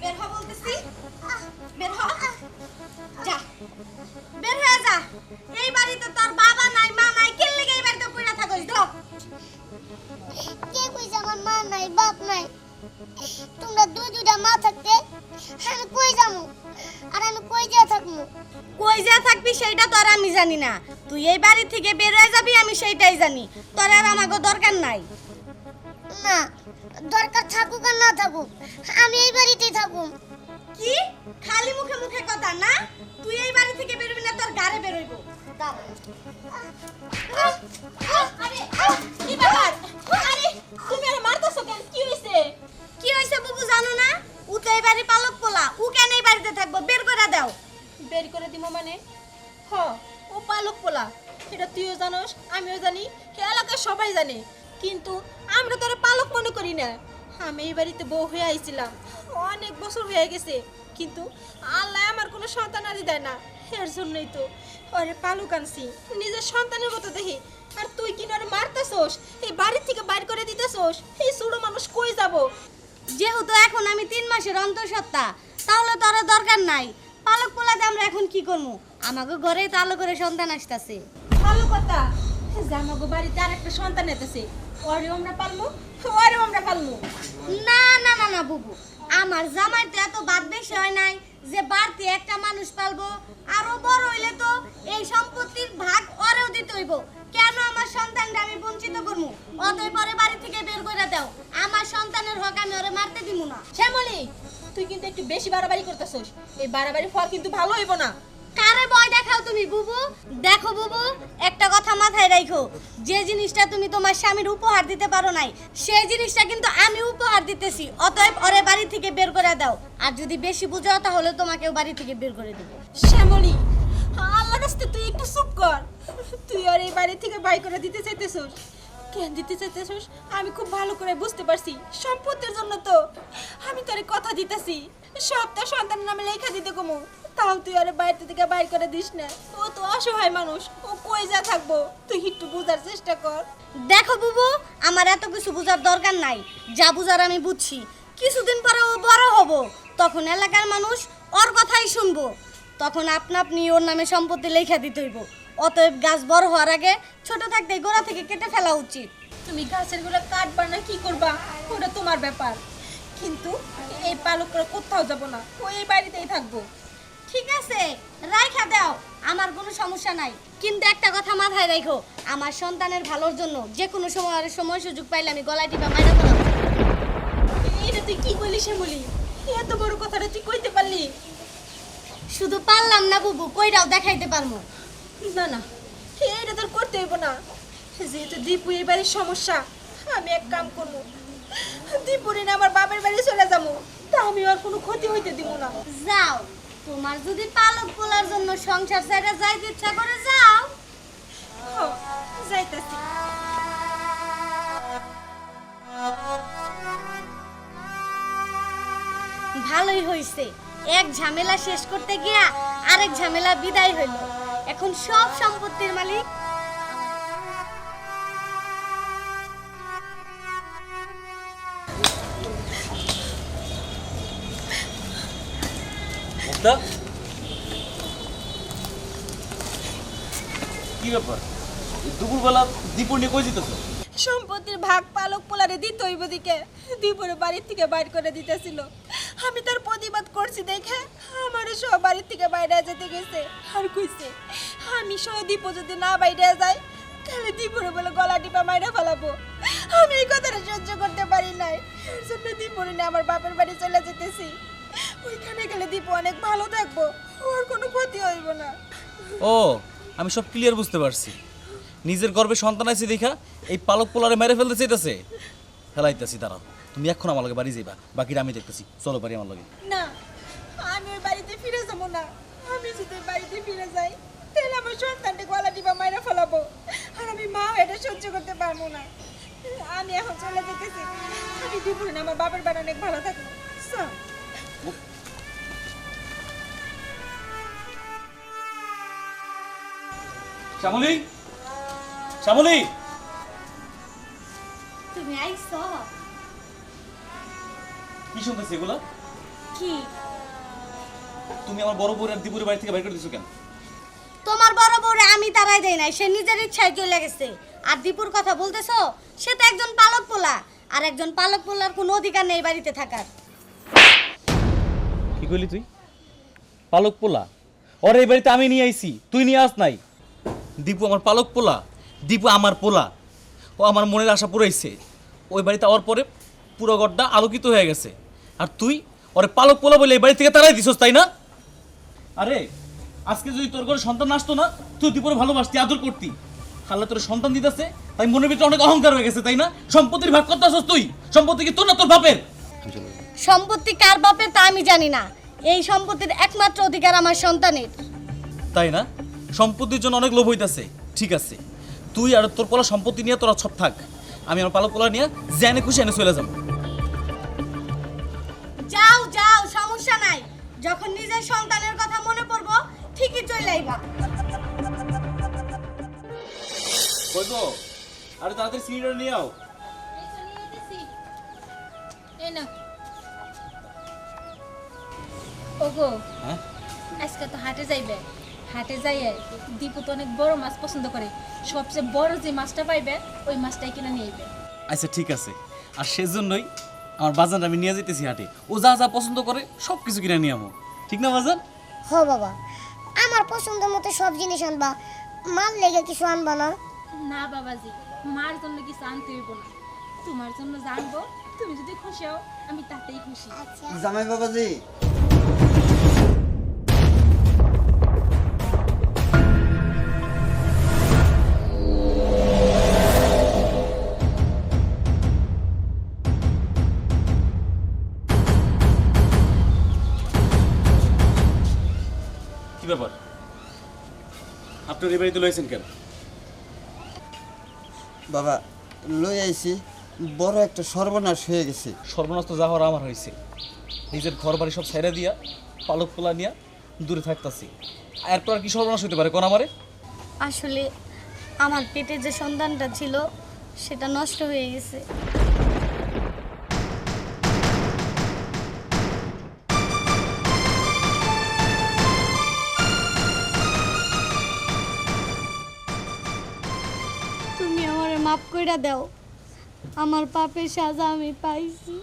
বের হ বলতেছি। বের হ। যা। বের হয়ে যা। এই বাড়িতে তোর বাবা নাই মা নাই কে লেগে এই বাড়িতে পড়ে থাকস? ধর। কে কইছে আমার মা নাই বাপ নাই? তোমরা দুই দুইটা মা থাকতে আমি কই আর আমি কই যা থাকব? কই যা থাকবি সেইটা তো আমি জানি না। তুই এই বাড়ি থেকে বের হয়ে যাবি আমি সেইটাই জানি। তোর আর আমাকে দরকার নাই। না দরকার থাকুক আর না থাকুক আমি এই বাড়িতেই থাকুম। কি? খালি মুখে মুখে কথা না? তুই এই বাড়ি থেকে বেরোবি না তোর গাড়ে বেরোইব। আরে কি ব্যাপার? আরে তুমি আর মারতেছো কেন? কি হইছে? কি হয়েছে বুবু জানো না? ও তো এই বাড়ি পালক পোলা ও কেন এই বাড়িতে থাকব? বের করে দাও। বের করে দিব মানে? হ ও পালক পোলা। এটা তুইও জানোস আমিও জানি এলাকার সবাই জানে। কিন্তু আমরা তোরা পালক মনে করি না। আমি এই বাড়িতে বউ হয়ে আইছিলাম। অনেক বছর হয়ে গেছে, কিন্তু আল্লাহ আমার কোনো সন্তান আদি দেয় না। এর জন্যই তো আরে পালক আনছি। নিজের সন্তানের মতো দেখি। আর তুই কি না মারতেছোস? এই বাড়ি থেকে বাইর করে দিতেছোস? এই ছোট মানুষ কই যাব? যেহেতু এখন আমি তিন মাসের অন্তঃসত্ত্বা, তাহলে তোর দরকার নাই। পালক পোলাতে আমরা এখন কি করব আমাকে ঘরেই তো আলো করে সন্তান আসতেছে। ভালো কথা। জামাগো বাড়িতে আর একটা সন্তান এতেছে ওরেও আমরা পালমু ওরেও আমরা পালমু। না না না না বুবু আমার জামাই তো এত বাদ বেশি হয় নাই যে বাড়তি একটা মানুষ পালবো আরও বড় হইলে তো এই সম্পত্তির ভাগ ওরেও দিতে হইব। কেন আমার সন্তানটা আমি বঞ্চিত করব অতএব পরে বাড়ি থেকে বের করে দাও। আমার সন্তানের হক আমি ওরে মারতে দিব না। শ্যামলি তুই কিন্তু একটু বেশি বাড়াবাড়ি করতেছস। এই বাড়াবাড়ি ফল কিন্তু ভালো হইব না। কারে ভয় দেখাও তুমি, বুবু? দেখো বুবু, একটা কথা মাথায় রাখো যে জিনিসটা তুমি তোমার স্বামীর উপহার দিতে পারো নাই, সেই জিনিসটা কিন্তু আমি উপহার দিতেছি। অতএব ওরে বাড়ি থেকে বের করে দাও। আর যদি বেশি বুঝো তাহলে তোমাকেও বাড়ি থেকে বের করে দেবো। শ্যামলি আল্লাহ রাস্তে তুই একটু চুপ কর। তুই আর এই বাড়ি থেকে বাই করে দিতে চাইতেছস। কেন দিতে চাইতেছস? আমি খুব ভালো করে বুঝতে পারছি। সম্পত্তির জন্য তো আমি তোরে কথা দিতেছি। সবটা সন্তানের নামে লেখা দিতে কমু। তাও তুই আরে বাড়িতে থেকে বাইর করে দিস না। ও তো অসহায় মানুষ ও কই যা থাকব? তুই একটু বোঝার চেষ্টা কর। দেখো বুবু আমার এত কিছু বোঝার দরকার নাই। যা বুঝার আমি বুঝছি। কিছুদিন পরে ও বড় হব। তখন এলাকার মানুষ ওর কথাই শুনব। তখন আপনা আপনি ওর নামে সম্পত্তি লেখা দিতে হইব। অতএব গাছ বড় হওয়ার আগে ছোট থাকতে গোড়া থেকে কেটে ফেলা উচিত। তুমি গাছেরগুলো কাটবা না কি করবা? ওটা তোমার ব্যাপার। কিন্তু এই পালকরা কোথাও যাব না। ও এই বাড়িতেই থাকব। ঠিক আছে রাইখা দাও আমার কোনো সমস্যা নাই। কিন্তু একটা কথা মাথায় রাখো আমার সন্তানের ভালোর জন্য যে কোনো সময় আর সময় সুযোগ পাইলে আমি গলায় টিপা মাইরা ফেলাম এটা তুই কি বলি শ্যামলি? এত বড় কথাটা তুই কইতে পারলি? শুধু পারলাম না বুবু কইরাও দেখাইতে পারব না না এটা তোর করতে হইব না। যেহেতু দীপু এই বাড়ির সমস্যা আমি এক কাম করব দীপুরে না আমার বাপের বাড়ি চলে যাব তা আমি আর কোনো ক্ষতি হইতে দিব না। যাও তোমার যদি পালক পোলার জন্য সংসার ছেড়ে যাইতে ইচ্ছা করে যাও। যাইতেছি। ভালোই হইছে। এক ঝামেলা শেষ করতে গিয়া আরেক ঝামেলা বিদায় হইল। এখন সব সম্পত্তির মালিক কি ব্যাপার? দুপুরবেলা কই সম্পত্তির ভাগ পালক পোলারে দিত বাড়ির থেকে বাইর করে দিতেছিল। আমি তার প্রতিবাদ করছি দেখে আমারও সব বাড়ির থেকে বাইরে যেতে গেছে। আর কইছে, আমি সহ যদি না বাইরে যাই তাহলে দীপুরে বলে গলা টিপা মাইরা ফেলাবো। আমি এই কথাটা সহ্য করতে পারি নাই। এর জন্য আমার বাপের বাড়ি চলে দীপু অনেক ভালো থাকব ওর কোনো ক্ষতি হইব না। ও আমি সব ক্লিয়ার বুঝতে পারছি। নিজের গর্বে সন্তান আছে দেখা এই পালক পোলারে মেরে ফেলতে চাইতেছে। ফেলাইতেছি দাঁড়াও। তুমি এখন আমার লগে বাড়ি যাইবা বাকিটা আমি দেখতেছি। চলো বাড়ি আমার লগে। না আমি ওই বাড়িতে ফিরে যাব না। আমি যদি বাড়িতে ফিরে যাই তাহলে আমার সন্তানটা গলা টিপা মাইরা ফেলাবো। আর আমি মা এটা সহ্য করতে পারব না। আমি এখন চলে যেতেছি। আমি দুপুরে আমার বাপের বাড়ি অনেক ভালো থাকব। শ্যামলি? শ্যামলি? তুমি আইছো কি শুনতেছি এগুলা? কি? তুমি আমার বড় বউয়ের আর বাড়ি থেকে বাইর করে দিছো কেন? তোমার বড় বউরে আমি তারাই দেই নাই সে নিজের ইচ্ছায় চলে গেছে। আর দীপুর কথা বলতেছো সে তো একজন পালক পোলা আর একজন পালক পোলার কোনো অধিকার নেই বাড়িতে থাকার। কি কইলি তুই? পালক পোলা? ওর এই বাড়িতে আমি নিয়ে আইছি তুই নিয়ে আস নাই। দীপু আমার পালক পোলা দীপু আমার পোলা। ও আমার মনের আশা পুরাইছে। ওই বাড়িতে আওয়ার পরে পুরো ঘরটা আলোকিত হয়ে গেছে। আর তুই ওরে পালক পোলা বলে এই বাড়ি থেকে তারাই দিছস তাই না? আরে আজকে যদি তোর ঘরে সন্তান আসতো না তুই দীপুরে ভালোবাসতি আদর করতি। আল্লাহ তোর সন্তান দিতেছে তাই মনের ভিতরে অনেক অহংকার হয়ে গেছে তাই না? সম্পত্তির ভাগ করতে আসছ তুই। সম্পত্তি কি তোর না তোর বাপের? সম্পত্তি কার বাপের তা আমি জানি না। এই সম্পত্তির একমাত্র অধিকার আমার সন্তানের। তাই না? সম্পত্তির জন্য অনেক লোভ হইতাছে। ঠিক আছে। তুই আর তোর পোলা সম্পত্তি নিয়ে তোরা সব থাক। আমি আমার পালক পোলা নিয়ে জেনে খুশি এনে চলে যাব। যাও যাও সমস্যা নাই। যখন নিজের সন্তানের কথা মনে পড়ব ঠিকই চলে আইবা। কই গো? আরে তাড়াতাড়ি সিলিন্ডার নিয়ে আও। এই না ওগো হ্যাঁ? আজকে তো হাটে যাইবে। হাটে যাইয়ে দীপু তো অনেক বড় মাছ পছন্দ করে। সবচেয়ে বড় যে মাছটা পাইবে ওই মাছটাই কিনে নিয়ে আইবে। আচ্ছা ঠিক আছে। আর সেজন্যই আমার বাজান আমি নিয়ে যেতেছি হাটে। ও যা যা পছন্দ করে সব কিছু কিনে নিয়ে আমো ঠিক না বাজান? হ বাবা। আমার পছন্দ মতো সব জিনিস আনবা। মাল লেগে কিছু আনবা না? না বাবাজি মার জন্য কিছু আনতে হইব না। তোমার জন্য জানব তুমি যদি খুশি হও আমি তাতেই খুশি। আচ্ছা। জামাই বাবাজি আপনার এই বাড়িতে লয়েছেন কেন? বাবা লই আইছি বড় একটা সর্বনাশ হয়ে গেছে। সর্বনাশ তো যা হওয়ার আমার হয়েছে। নিজের ঘর বাড়ি সব ছেড়ে দিয়া পালক পোলা নিয়ে দূরে থাকতাছি। এরপর আর কি সর্বনাশ হতে পারে কোন আমারে? আসলে আমার পেটে যে সন্তানটা ছিল সেটা নষ্ট হয়ে গেছে। কইরা দাও। আমার পাপের সাজা আমি পাইছি।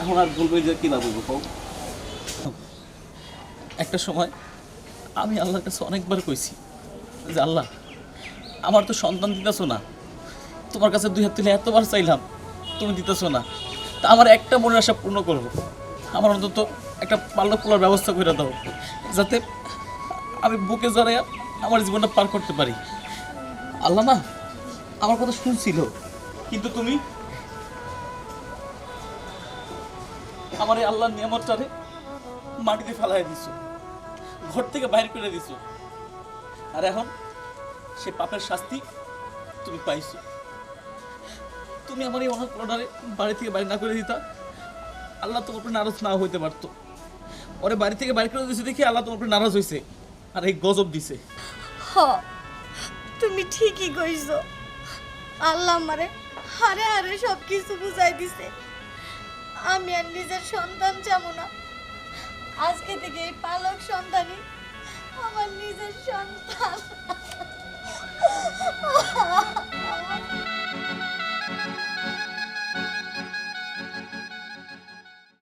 এখন আর বলবে যে কি না বলব কও? একটা সময় আমি আল্লাহর কাছে অনেকবার কইছি যে, আল্লাহ, আমার তো সন্তান দিতেছো না। তোমার কাছে দুই হাত তুলে এতবার চাইলাম, তুমি দিতেছো না। তা আমার একটা মনের আশা পূর্ণ করব আমার অন্তত একটা পাল্লা পোলার ব্যবস্থা করে দাও, যাতে আমি বুকে জড়াইয়া আমার জীবনটা পার করতে পারি। আল্লাহ না, আমার কথা শুনছিল। কিন্তু তুমি? আমার এই আল্লাহর নিয়ামতটারে মাটিতে ফেলাই দিছো। ঘর থেকে বাইর করে দিছো। আর এখন সে পাপের শাস্তি তুমি পাইছো। তুমি আমার এই অনেক অর্ডারে বাড়ি থেকে বাইরে না করে দিতা। আল্লাহ তোমার উপরে নারাজ না হইতে পারতো। ওরে বাড়ি থেকে বাইর করে দিয়েছে দেখি আল্লাহ তোমার উপরে নারাজ হয়েছে আর এই গজব দিছে। হ, তুমি ঠিকই কইছো। আল্লাহ আমারে হারে হারে সব কিছু বুঝাই দিছে। আমি আর নিজের সন্তান চাবো না। আজকে থেকে এই পালক সন্তানই আমার নিজের সন্তান।